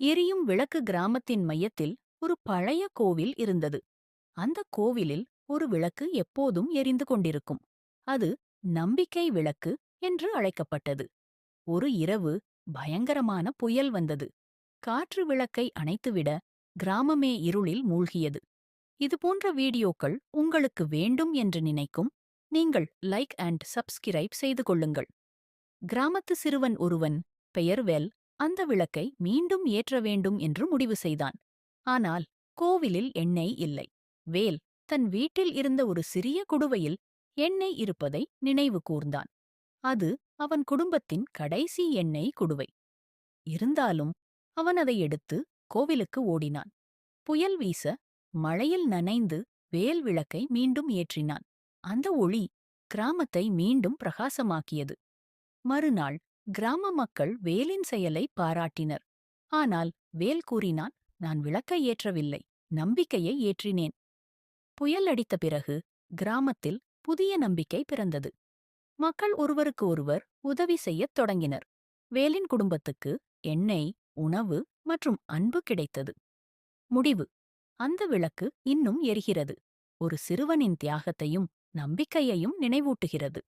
எரியும் விளக்கு கிராமத்தின் மையத்தில் ஒரு பழைய கோவில் இருந்தது. அந்த கோவிலில் ஒரு விளக்கு எப்போதும் எரிந்து கொண்டிருக்கும். அது நம்பிக்கை விளக்கு என்று அழைக்கப்பட்டது. ஒரு இரவு பயங்கரமான புயல் வந்தது. காற்று விளக்கை அணைத்துவிட கிராமமே இருளில் மூழ்கியது. இதுபோன்ற வீடியோக்கள் உங்களுக்கு வேண்டும் என்று நினைக்கும் நீங்கள் லைக் அண்ட் சப்ஸ்கிரைப் செய்து கொள்ளுங்கள். கிராமத்து சிறுவன் ஒருவன் பெயர் வெல். அந்த விளக்கை மீண்டும் ஏற்ற வேண்டும் என்று முடிவு செய்தான். ஆனால் கோவிலில் எண்ணெய் இல்லை. வேல் தன் வீட்டில் இருந்த ஒரு சிறிய குடுவையில் எண்ணெய் இருப்பதை நினைவு கூர்ந்தான். அது அவன் குடும்பத்தின் கடைசி எண்ணெய் குடுவை. இருந்தாலும் அவன் அதை எடுத்து கோவிலுக்கு ஓடினான். புயல் வீச மழையில் நனைந்து வேல் விளக்கை மீண்டும் ஏற்றினான். அந்த ஒளி கிராமத்தை மீண்டும் பிரகாசமாக்கியது. மறுநாள் கிராம மக்கள் வேலின் செயலை பாராட்டினர். ஆனால் வேல் கூறினான் நான் விளக்கை ஏற்றவில்லை நம்பிக்கையை ஏற்றினேன் புயல் அடித்த பிறகு கிராமத்தில் புதிய நம்பிக்கை பிறந்தது. மக்கள் ஒருவருக்கு ஒருவர் உதவி செய்யத் தொடங்கினர். வேலின் குடும்பத்துக்கு எண்ணெய் உணவு மற்றும் அன்பு கிடைத்தது. முடிவு அந்த விளக்கு இன்னும் எரிகிறது. ஒரு சிறுவனின் தியாகத்தையும் நம்பிக்கையையும் நினைவூட்டுகிறது.